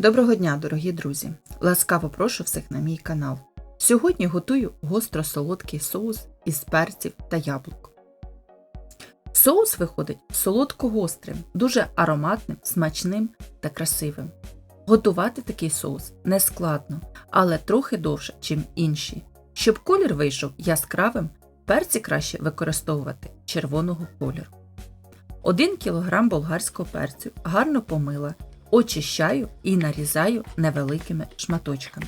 Доброго дня, дорогі друзі! Ласкаво прошу всіх на мій канал. Сьогодні готую гостро-солодкий соус із перців та яблук. Соус виходить солодко-гострим, дуже ароматним, смачним та красивим. Готувати такий соус не складно, але трохи довше, чим інші. Щоб колір вийшов яскравим, перці краще використовувати червоного кольору. 1 кг болгарського перцю гарно помила, очищаю і нарізаю невеликими шматочками.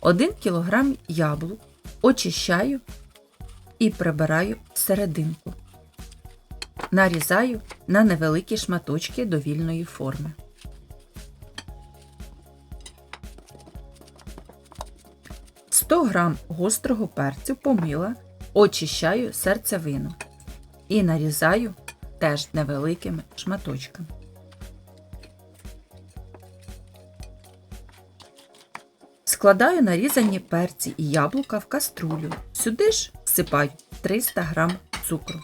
1 кг яблук очищаю і прибираю серединку. Нарізаю на невеликі шматочки довільної форми. Сто грам гострого перцю помила, очищаю серцевину і нарізаю теж невеликими шматочками. Складаю нарізані перці і яблука в каструлю. Сюди ж всипаю 300 г цукру.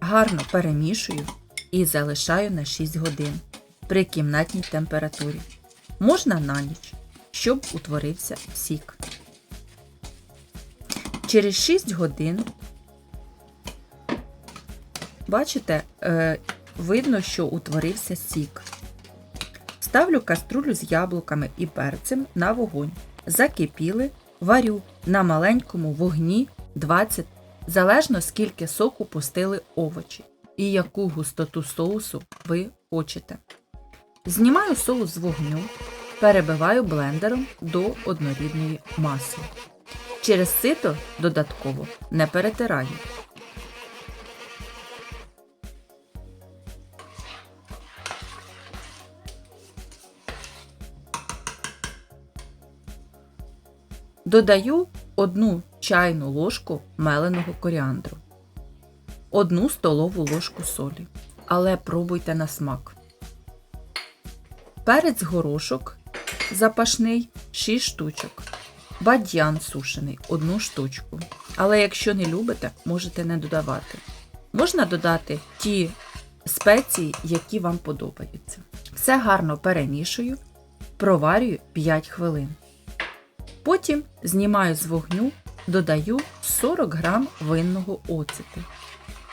Гарно перемішую і залишаю на 6 годин при кімнатній температурі. Можна на ніч, щоб утворився сік. Через 6 годин, бачите, е, видно, що утворився сік. Ставлю каструлю з яблуками і перцем на вогонь. Закипіли, варю на маленькому вогні 20, залежно скільки соку пустили овочі і яку густоту соусу ви хочете. Знімаю соус з вогню, перебиваю блендером до однорідної маси. Через сито додатково не перетираю. Додаю 1 чайну ложку меленого коріандру, 1 столову ложку солі. Але пробуйте на смак. Перець горошок запашний 6 штучок. Бадьян сушений 1 штучку. Але якщо не любите, можете не додавати. Можна додати ті спеції, які вам подобаються. Все гарно перемішую, проварюю 5 хвилин. Потім знімаю з вогню, додаю 40 г винного оцету.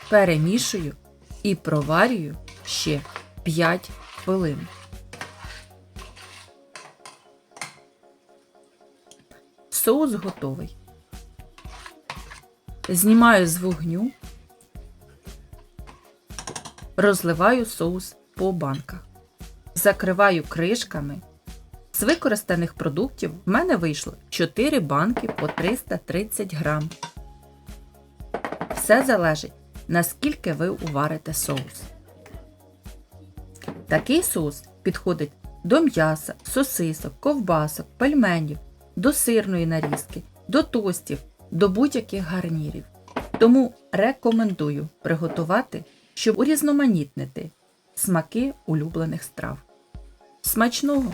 Перемішую і проварюю ще 5 хвилин. Соус готовий. Знімаю з вогню, розливаю соус по банках, закриваю кришками. З використаних продуктів в мене вийшло 4 банки по 330 грам. Все залежить, наскільки ви уварите соус. Такий соус підходить до м'яса, сосисок, ковбасок, пельменів, до сирної нарізки, до тостів, до будь-яких гарнірів. Тому рекомендую приготувати, щоб урізноманітнити смаки улюблених страв. Смачного!